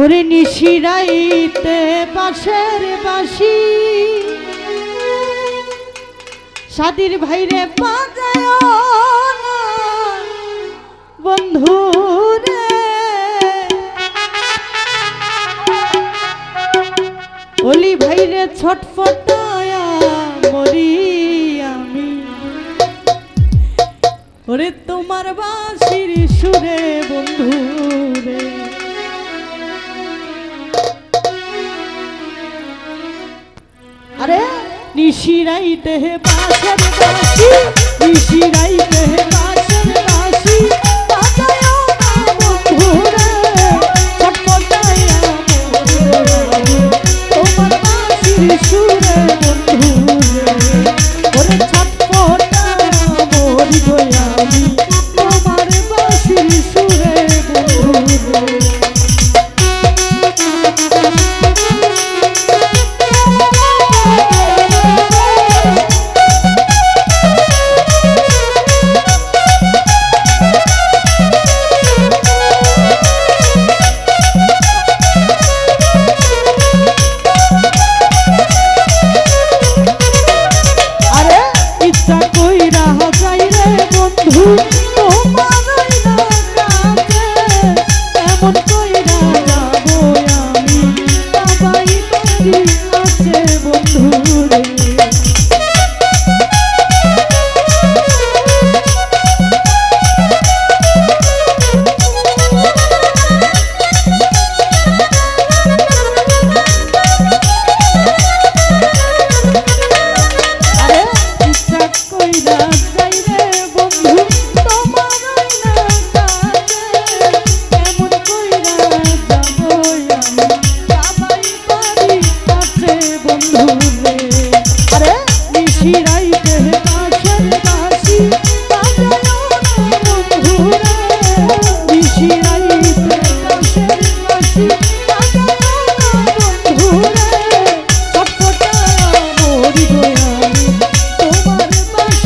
ওরে নিশিরাইতে বাসের বাসি। সাদির ভাইরে বাজায় বন্ধু রে। অলি ভাইরে ছটফটায়া মরি আমি। ওরে তোমার বাসির সুরে বন্ধু রে। শিরাইতে বাসার বাসি শিরাইতে যে বন্ধু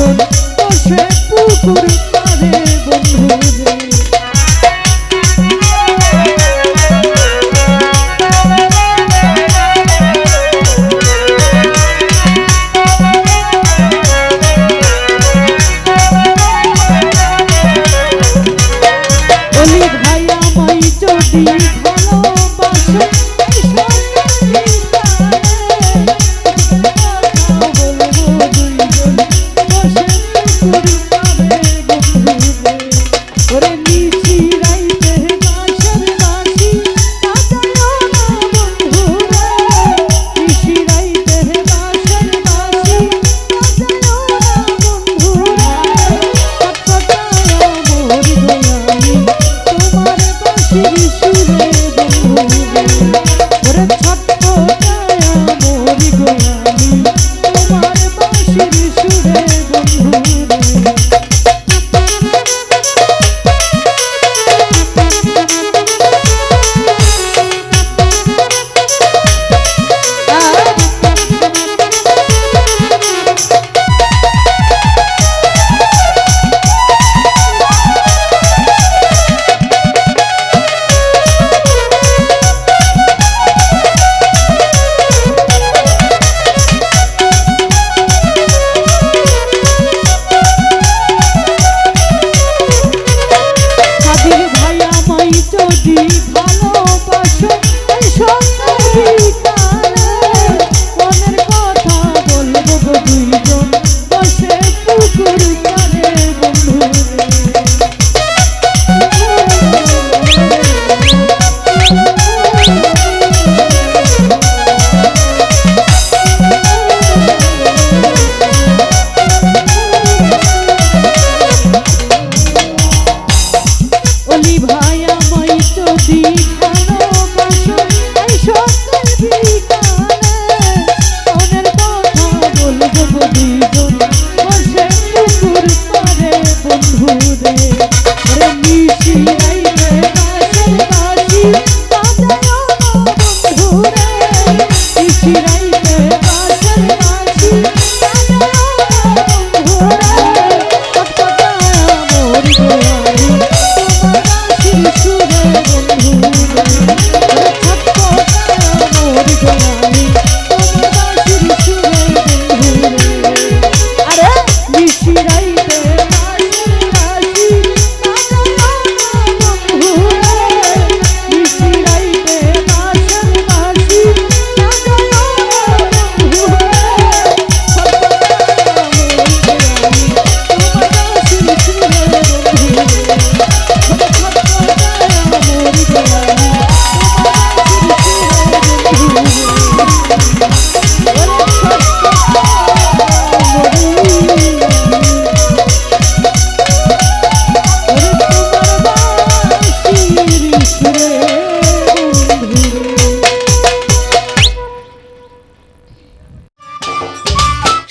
Você é pouco, Cristo.